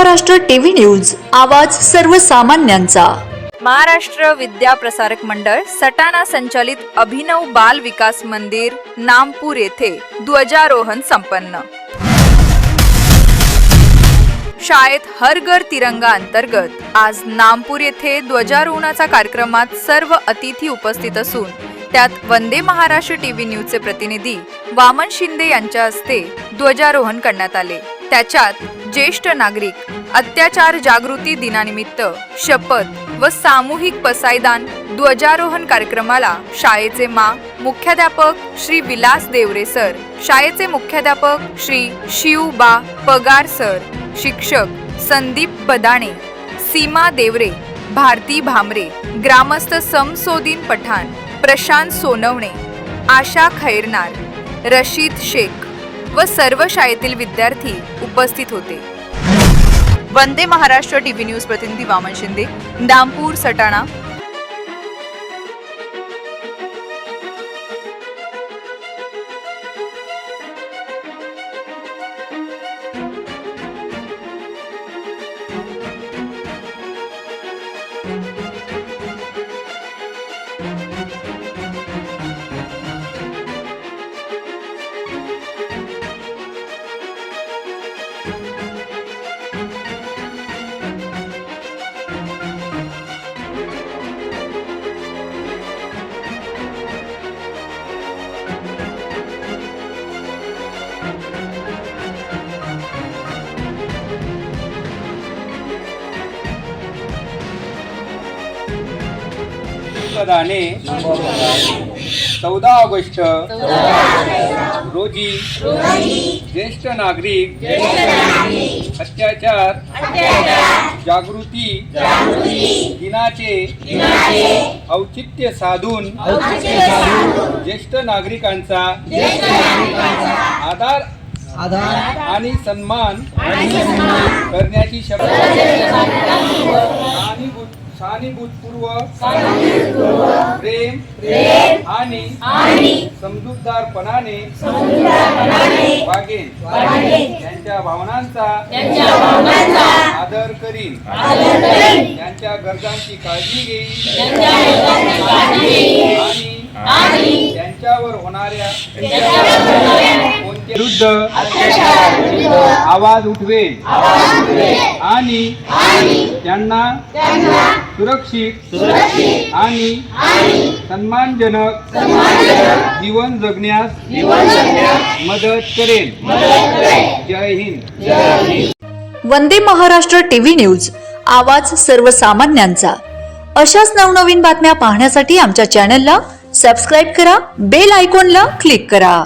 Maharashtra TV news आवाज सर्वसामान्यांचा. महाराष्ट्र विद्या प्रसारक मंडळ सटाणा संचालित अभिनव बाल विकास मंदिर नामपूर येथे ध्वजारोहण संपन्न. शाळेत हर घर तिरंगा अंतर्गत आज नामपूर येथे ध्वजारोहणाचा कार्यक्रमात सर्व अतिथी उपस्थित असून त्यात वंदे महाराष्ट्र टीव्ही न्यूजचे प्रतिनिधी वामन शिंदे यांच्या हस्ते ध्वजारोहण करण्यात आले. त्याच्यात ज्येष्ठ नागरिक अत्याचार जागृती दिनानिमित्त शपथ व सामूहिक पसायदान ध्वजारोहण कार्यक्रमाला शाळेचे मा. मुख्याध्यापक श्री विलास देवरे सर शाळेचे मुख्याध्यापक श्री शिवबा पगार सर शिक्षक संदीप बदाणे सीमा देवरे भारती भामरे ग्रामस्थ समसोदीन पठाण प्रशांत सोनवणे आशा खैरनार रशीद शेख. व सर्व शाळेतील विद्यार्थी उपस्थित होते. वंदे महाराष्ट्र टीव्ही न्यूज प्रतिनिधी वामन शिंदे दामपूर सटाणा. पदाने चौदा ऑगस्ट रोजी ज्येष्ठ नागरिक अत्याचार जागृती दिनाचे औचित्य साधून ज्येष्ठ नागरिकांचा आधार आणि सन्मान करण्याची शपथ सहानुभूत- सहानुभूतपूर्व प्रेम आणि समजूतदारपणाने वागेन. त्यांच्या भावनांचा आदर करीन. त्यांच्या गरजांची काळजी घेईन. आणि त्यांच्यावर होणाऱ्या विरुद्ध आवाज उठवेल आणि त्यांना सुरक्षित आणि सन्मानजनक जीवन जगण्यास मदत करेल जय हिंद. वंदे महाराष्ट्र टीव्ही न्यूज आवाज सर्वसामान्यांचा. अशाच नवनवीन बातम्या पाहण्यासाठी आमच्या चॅनलला सबस्क्राईब करा बेल आयकॉनला क्लिक करा.